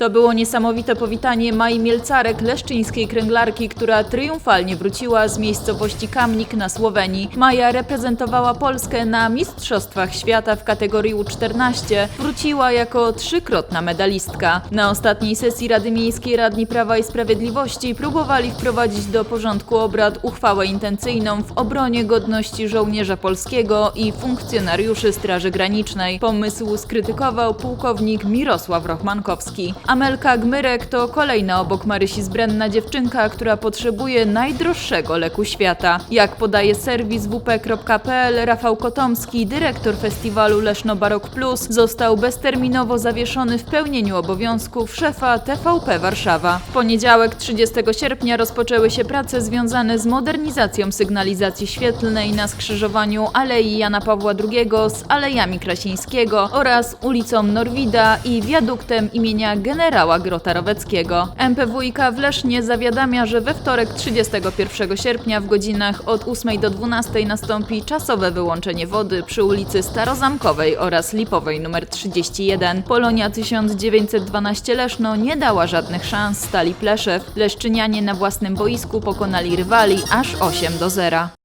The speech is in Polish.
To było niesamowite powitanie Mai Mielcarek, leszczyńskiej kręglarki, która triumfalnie wróciła z miejscowości Kamnik na Słowenii. Maja reprezentowała Polskę na Mistrzostwach Świata w kategorii U14. Wróciła jako trzykrotna medalistka. Na ostatniej sesji Rady Miejskiej Radni Prawa i Sprawiedliwości próbowali wprowadzić do porządku obrad uchwałę intencyjną w obronie godności żołnierza polskiego i funkcjonariuszy Straży Granicznej. Pomysł skrytykował pułkownik Mirosław Rochmankowski. Amelka Gmyrek to kolejna obok Marysi Zbrenna dziewczynka, która potrzebuje najdroższego leku świata. Jak podaje serwis wp.pl, Rafał Kotomski, dyrektor festiwalu Leszno Barok Plus, został bezterminowo zawieszony w pełnieniu obowiązków szefa TVP Warszawa. W poniedziałek 30 sierpnia rozpoczęły się prace związane z modernizacją sygnalizacji świetlnej na skrzyżowaniu Alei Jana Pawła II z Alejami Krasińskiego oraz ulicą Norwida i wiaduktem imienia generała Grota-Roweckiego. MPWiK w Lesznie zawiadamia, że we wtorek 31 sierpnia w godzinach od 8 do 12 nastąpi czasowe wyłączenie wody przy ulicy Starozamkowej oraz Lipowej nr 31. Polonia 1912 Leszno nie dała żadnych szans Stali Pleszew. Leszczynianie na własnym boisku pokonali rywali aż 8 do 0.